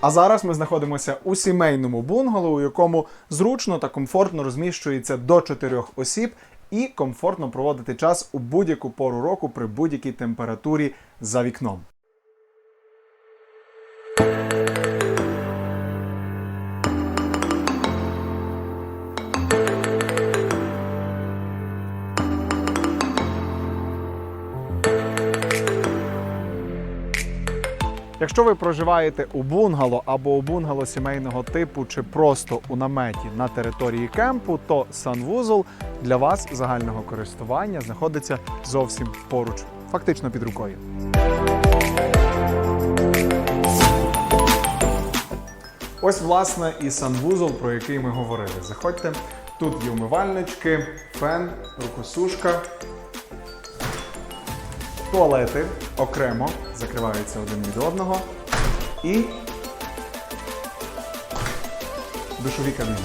А зараз ми знаходимося у сімейному бунгало, у якому зручно та комфортно розміщується до чотирьох осіб і комфортно проводити час у будь-яку пору року при будь-якій температурі за вікном. Якщо ви проживаєте у бунгало або у бунгало сімейного типу, чи просто у наметі на території кемпу, то санвузол для вас загального користування знаходиться зовсім поруч, фактично під рукою. Ось, власне, і санвузол, про який ми говорили. Заходьте. Тут є умивальнички, фен, рукосушка, туалети окремо закриваються один від одного і душові кабіни.